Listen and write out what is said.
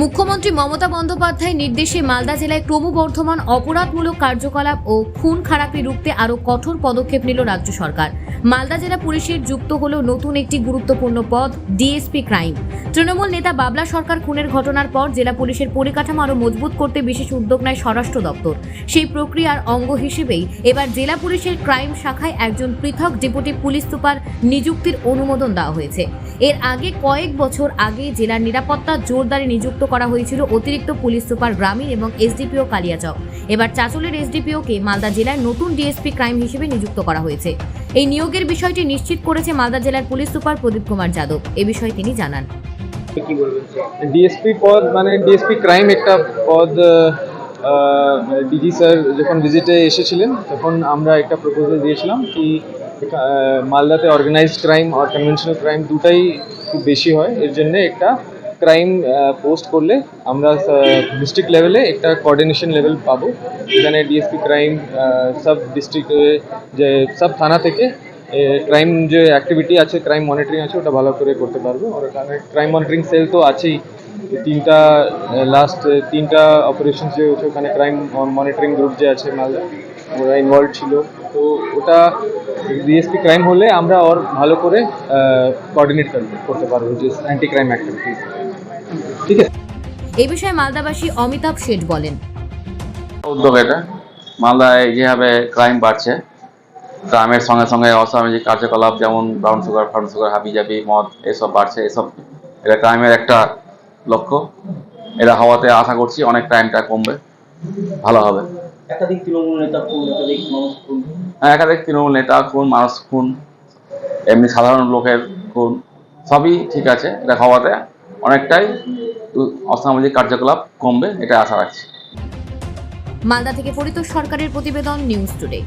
মুখ্যমন্ত্রী মমতা বন্দ্যোপাধ্যায়ের নির্দেশে মালদা জেলায় ক্রমবর্ধমান অপরাধমূলক কার্যকলাপ ও খুন খারাপি রুখতে আরও কঠোর পদক্ষেপ নিল রাজ্য সরকার। মালদা জেলা পুলিশের যুক্ত হল নতুন একটি গুরুত্বপূর্ণ পদ, ডিএসপি ক্রাইম। তৃণমূল নেতা বাবলা সরকার খুনের ঘটনার পর জেলা পুলিশের পরিকাঠামো আরও মজবুত করতে বিশেষ উদ্যোগ নেয় স্বরাষ্ট্র দপ্তর। সেই প্রক্রিয়ার অঙ্গ হিসেবেই এবার জেলা পুলিশের ক্রাইম শাখায় একজন পৃথক ডেপুটি পুলিশ সুপার নিযুক্তির অনুমোদন দেওয়া হয়েছে। এর আগে কয়েক বছর আগে জেলার নিরাপত্তা জোরদারে নিযুক্ত করা হয়েছিল অতিরিক্ত পুলিশ সুপার গ্রামীণ এবং এসডিপিও কালিয়াচক। এবার চাচলের এসডিপিওকে মালদা জেলার নতুন ডিএসপি ক্রাইম হিসেবে নিযুক্ত করা হয়েছে। এই নিয়োগের বিষয়টি নিশ্চিত করেছে মালদা জেলার পুলিশ সুপার প্রদীপ কুমার যাদব। এ বিষয়ে তিনি জানান। ডিএসপি পদ মানে ডিএসপি ক্রাইম একটা পদ ডিজি স্যার যখন ভিজিটে এসেছিলেন তখন আমরা একটা প্রপোজাল দিয়েছিলাম কি মালদাতে অর্গানাইজড ক্রাইম আর কনভেনশনাল ক্রাইম দুটাই খুব বেশি হয়। এর জন্য একটা ক্রাইম পোস্ট করলে আমরা ডিস্ট্রিক্ট লেভেলে একটা কোঅর্ডিনেশন লেভেল পাবো। এখানে ডিএসপি ক্রাইম সব ডিস্ট্রিক্ট যে সব থানা থেকে ক্রাইম যে অ্যাক্টিভিটি আছে ক্রাইম মনিটরিং আছে, ওটা ভালো করে করতে পারব। আর ওখানে ক্রাইম মনিটরিং সেল তো আছেই। তিনটা লাস্ট তিনটা অপারেশন যে ওখানে ক্রাইম মনিটরিং গ্রুপ যে আছে, মালদা, ওরা ইনভলভ ছিল। তো ওটা ডিএসপি ক্রাইম হলে আমরা ওর ভালো করে কোঅর্ডিনেট করতে পারব যে অ্যান্টি ক্রাইম অ্যাক্টিভিটিস ঠিক আছে? এই বিষয়ে মালদাবাসী অমিতাভ শেঠ বলেন। উদ্যোগ এটা। মালদায় যেভাবে ক্রাইম বাড়ছে ক্রাইমের সঙ্গে সঙ্গে অসামাজিক কার্যকলাপ যেমন ব্রাউন সুগার ফার্ম সুগার হাবিজাবি মদ এসব বাড়ছে এসব এটা ক্রাইমের একটা লক্ষ্য। এটা হওয়াতে আশা করছি অনেক ক্রাইমটা কমবে ভালো হবে। একাধিক তৃণমূল নেতা খুন একাধিক মানুষ খুন। হ্যাঁ, একাধিক তৃণমূল নেতা খুন মানুষ খুন এমনি সাধারণ লোকের খুন সবই ঠিক আছে এটা হওয়াতে। অনেকটাই অসামাজিক কার্যকলাপ কমবে এটা আশা রাখছি। মালদা থেকে পরিত সরকারের প্রতিবেদন নিউজ টুডে।